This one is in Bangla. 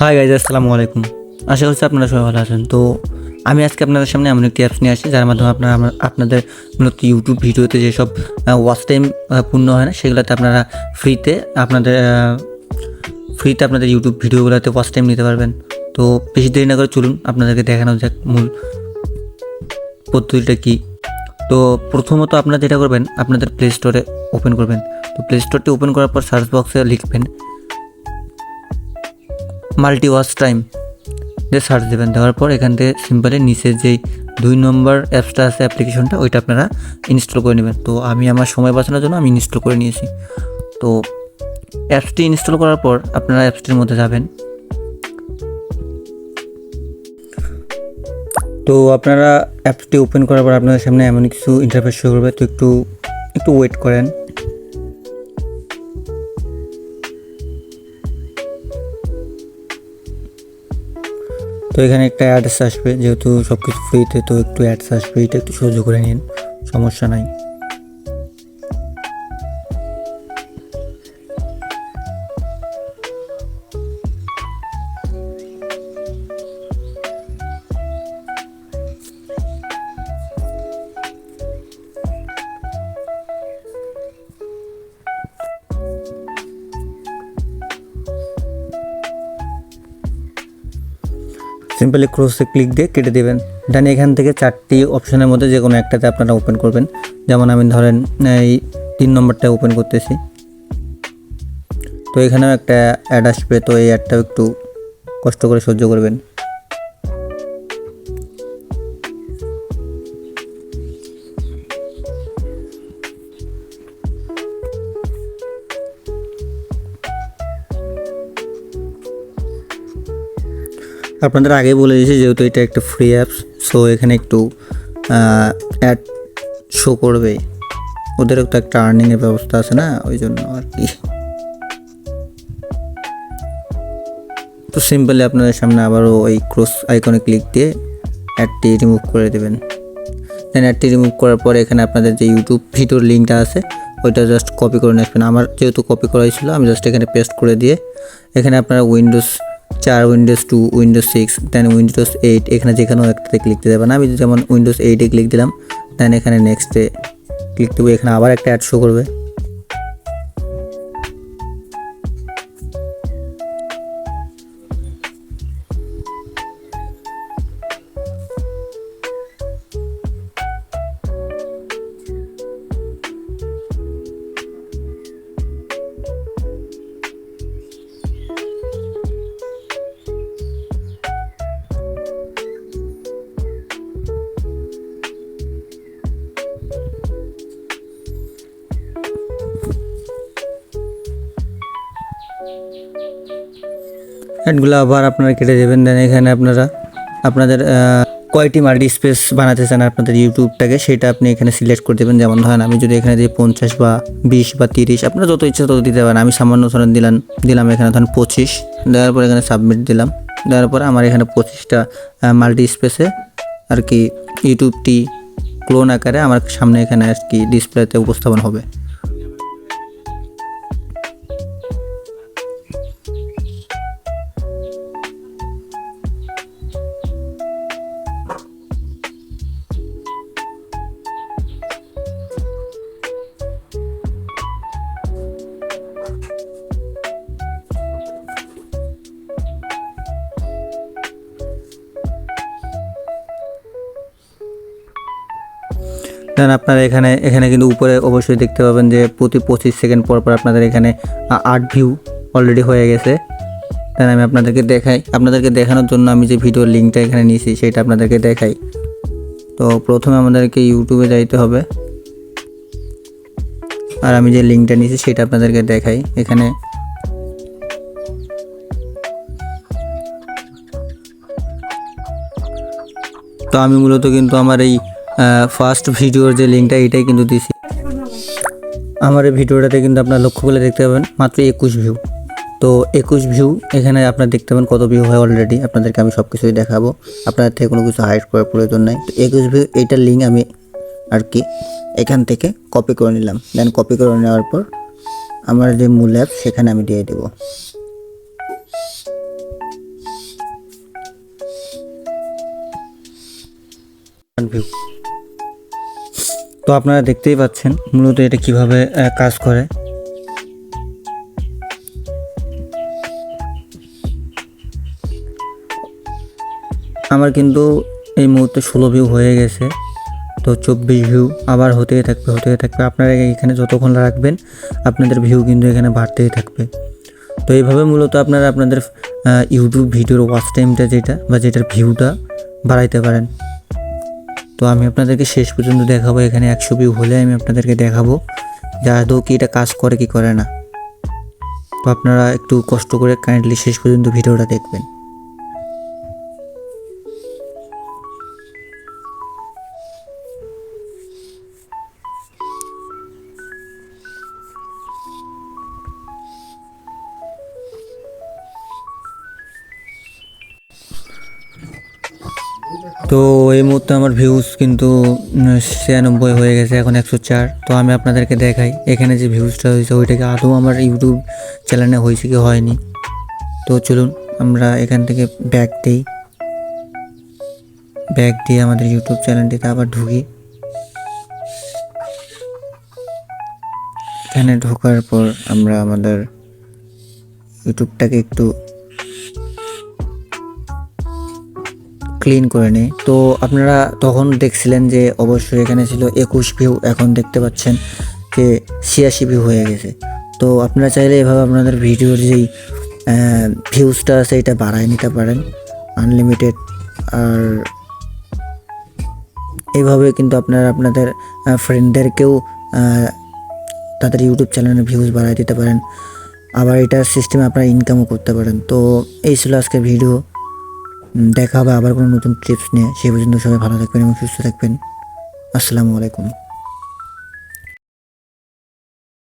হাই গাইজ আসসালামু আলাইকুম আশা করছি আপনারা সবাই ভালো আছেন। তো আমি আজকে আপনাদের সামনে এমন একটি অ্যাপস নিয়ে আসি যার মাধ্যমে আপনারা আপনাদের মূলত ইউটিউব ভিডিওতে যেসব ওয়াচ টাইম পূর্ণ হয় না, সেগুলোতে আপনারা ফ্রিতে আপনাদের ফ্রিতে আপনাদের ইউটিউব ভিডিওগুলোতে ওয়াচ টাইম নিতে পারবেন। তো বেশি দেরি না করে চলুন, আপনাদেরকে দেখানো যাক মূল পদ্ধতিটা কী। তো প্রথমত আপনারা যেটা করবেন, আপনাদের প্লে স্টোরে ওপেন করবেন। তো প্লে স্টোরটি ওপেন করার পর সার্চ বক্সে লিখবেন মাল্টি ওয়াচ টাইম দিয়ে সার্চ দেবেন, দেওয়ার পর এখান থেকে সিম্পলি নিচের যেই দুই নম্বর অ্যাপসটা আছে অ্যাপ্লিকেশনটা ওইটা আপনারা ইনস্টল করে নেবেন। তো আমি আমার সময় বাঁচানোর জন্য আমি ইনস্টল করে নিয়েছি। তো অ্যাপসটি ইনস্টল করার পর আপনারা অ্যাপসটির মধ্যে যাবেন। তো আপনারা অ্যাপসটি ওপেন করার পর আপনাদের সামনে এমন কিছু ইন্টারফেস শুরু করবে, তো একটু একটু ওয়েট করেন। এখানে একটা অ্যাডস আসবে, যেহেতু সব কিছু ফ্রিতে তো একটু অ্যাডস আসবে, এটা একটু সহ্য করে নিন, সমস্যা নাই। সিম্পলি ক্রসে ক্লিক দিয়ে কেটে দেবেন। দেন এখান থেকে চারটি অপশনের মধ্যে যে কোনো একটাতে আপনারা ওপেন করবেন। যেমন আমি ধরেন, এই তিন নম্বরটা ওপেন করতেছি। তো এখানেও একটা অ্যাড আসবে, তো এই অ্যাডটাও একটু কষ্ট করে সহ্য করবেন। আপনাদের আগে বলে দিয়েছি যেহেতু এটা একটা ফ্রি অ্যাপস সো এখানে একটু অ্যাড শো করবে ওদেরও তো একটা আর্নিংয়ের ব্যবস্থা আছে না, ওই জন্য আর কি। তো সিম্পলি আপনাদের সামনে আবারও ওই ক্রস আইকনে ক্লিক দিয়ে অ্যাডটি রিমুভ করে দেবেন। দেন অ্যাডটি রিমুভ করার পরে এখানে আপনাদের যে ইউটিউব ভিডিওর লিঙ্কটা আছে, ওইটা জাস্ট কপি করে নিয়ে আসবেন। আমার যেহেতু কপি করা ছিল আমি জাস্ট এখানে পেস্ট করে দিয়ে, এখানে আপনারা উইন্ডোজ চার windows two windows six then windows eight এখানে যেখানেও একটাতে ক্লিক দিতে পারেন আমি যেমন উইন্ডোজ এইটে ক্লিক দিলাম দেন এখানে নেক্সটে ক্লিক দেবো। এখানে আবার একটা অ্যাড শো করবে। অ্যাডগুলো আবার আপনারা কেটে দেবেন। দেন এখানে আপনারা, আপনাদের কয়টি মাল্টি স্পেস বানাতে চান আপনাদের ইউটিউবটাকে, সেটা আপনি এখানে সিলেক্ট করে দেবেন। যেমন ধরেন, আমি যদি এখানে দিই পঞ্চাশ বা বিশ বা তিরিশ, আপনারা যত ইচ্ছা তত দিতে পারেন। আমি সামান্য ধরেন দিলাম দিলাম এখানে ধরেন পঁচিশ। দেওয়ার পর এখানে সাবমিট দিলাম। দেওয়ার পরে আমার এখানে পঁচিশটা মাল্টি স্পেসে আর কি ইউটিউবটি ক্লোন আকারে আমার সামনে এখানে আর কি ডিসপ্লেতে উপস্থাপন হবে। দেন আপনারা এখানে এখানে কিন্তু উপরে অবশ্যই দেখতে পাবেন যে প্রতি পঁচিশ সেকেন্ড পর পর আপনাদের এখানে আট ভিউ অলরেডি হয়ে গেছে। দেন আমি আপনাদেরকে দেখাই, আপনাদেরকে দেখানোর জন্য আমি যে ভিডিওর লিঙ্কটা এখানে নিয়েছি সেটা আপনাদেরকে দেখাই। তো প্রথমে আমাদেরকে ইউটিউবে যাইতে হবে। আর আমি যে লিঙ্কটা নিয়েছি সেটা আপনাদেরকে দেখাই। এখানে তো আমি মূলত কিন্তু আমার এই ফার্স্ট ভিডিওর যে লিঙ্কটা এটাই কিন্তু দিছি। আমার এই ভিডিওটাতে কিন্তু আপনার লক্ষ্য করে দেখতে পাবেন, মাত্র একুশ ভিউ তো একুশ ভিউ এখানে আপনার দেখতে পাবেন কত ভিউ হয় অলরেডি আপনাদেরকে আমি সব কিছুই দেখাবো। আপনাদের থেকে কোনো কিছু হাইড করার প্রয়োজন নাই। তো একুশ ভিউ এইটার লিঙ্ক আমি আর কি এখান থেকে কপি করে নিলাম। দেন কপি করে নেওয়ার পর আমার যে মূল অ্যাপ সেখানে আমি দিয়ে দেবো। ভিউ তো আপনারা দেখতেই পাচ্ছেন মূলত এটা কীভাবে কাজ করে। আমার কিন্তু এই মুহূর্তে ষোলো ভিউ হয়ে গেছে। তো চব্বিশ ভিউ আবার হতেই থাকবে হতেই থাকবে। আপনারা এখানে যতক্ষণ রাখবেন, আপনাদের ভিউ কিন্তু এখানে বাড়তেই থাকবে। তো এইভাবে মূলত আপনারা আপনাদের ইউটিউব ভিডিওর ওয়াচ টাইমটা যেটা বা যেটার ভিউটা বাড়াইতে পারেন। তো আমি আপনাদেরকে শেষ পর্যন্ত দেখাবো, এখানে একশো ভিউ হলে আমি আপনাদেরকে দেখাবো যে আদৌ কি এটা কাজ করে কি করে না। তো আপনারা একটু কষ্ট করে কাইন্ডলি শেষ পর্যন্ত ভিডিওটা দেখবেন। তো এই মুহূর্তে আমার ভিউজ কিন্তু ছিয়ানব্বই হয়ে গেছে, এখন একশো চার। তো আমি আপনাদেরকে দেখাই, এখানে যে ভিউজটা হয়েছে, ওইটাকে আদৌ আমার ইউটিউব চ্যানেলে হয়েছে কি হয়নি। তো চলুন, আমরা এখান থেকে ব্যাগ দিই। ব্যাগ দিয়ে আমাদের ইউটিউব চ্যানেলটিতে আবার ঢুকি। এখানে ঢোকার পর আমরা আমাদের ইউটিউবটাকে একটু ক্লিন করে নিই। তো আপনারা তখন দেখছিলেন যে অবশ্যই এখানে ছিল একুশ ভিউ এখন দেখতে পাচ্ছেন যে ছিয়াশি ভিউ হয়ে গেছে। তো আপনারা চাইলে এভাবে আপনাদের ভিডিওর যেই ভিউজটা আছে এটা বাড়ায় নিতে পারেন আনলিমিটেড আর এইভাবে কিন্তু আপনারা আপনাদের ফ্রেন্ডদেরকেও তাদের ইউটিউব চ্যানেলের ভিউজ বাড়ায় দিতে পারেন। আবার এটার সিস্টেমে আপনারা ইনকামও করতে পারেন। তো এই ছিল আজকের ভিডিও দেখা হবে আবার কোনো নতুন টিপস নিয়ে। সেই পর্যন্ত সবাই ভালো থাকবেন এবং সুস্থ থাকবেন। আসসালামু আলাইকুম।